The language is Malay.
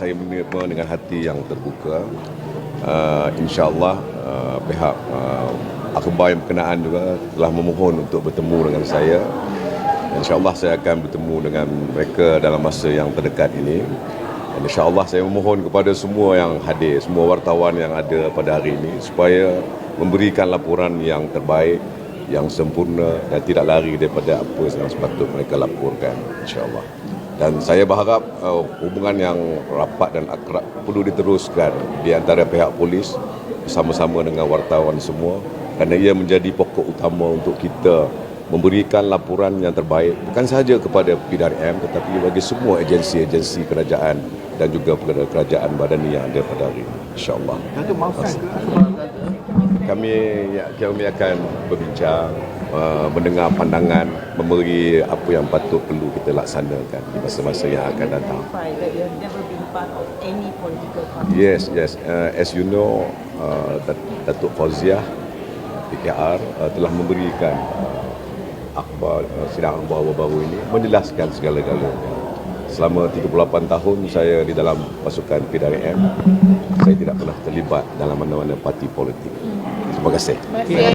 Saya menerima dengan hati yang terbuka. Uh, InsyaAllah uh, pihak uh, akhbar yang berkenaan juga telah memohon untuk bertemu dengan saya. InsyaAllah saya akan bertemu dengan mereka dalam masa yang terdekat ini. Dan InsyaAllah saya memohon kepada semua yang hadir, semua wartawan yang ada pada hari ini supaya memberikan laporan yang terbaik, yang sempurna dan tidak lari daripada apa yang sepatut mereka laporkan insyaAllah. Dan saya berharap uh, hubungan yang rapat dan akrab perlu diteruskan di antara pihak polis bersama-sama dengan wartawan semua kerana ia menjadi pokok utama untuk kita memberikan laporan yang terbaik bukan sahaja kepada PDRM tetapi bagi semua agensi-agensi kerajaan dan juga kepada kerajaan badani yang ada pada hari ini. insyaAllah. Maafkan ke kami ya, kami akan berbincang uh, mendengar pandangan memberi apa yang patut perlu kita laksanakan di masa-masa yang akan datang. Yes yes. Uh, as you know uh, Dat- Datuk Fauziah PKR uh, telah memberikan uh, akhbar uh, sidang akhbar baru-baru ini menjelaskan segala-galanya. Selama 38 tahun saya di dalam pasukan PDRM saya tidak pernah terlibat dalam mana-mana parti politik ഉപകാശത്തെ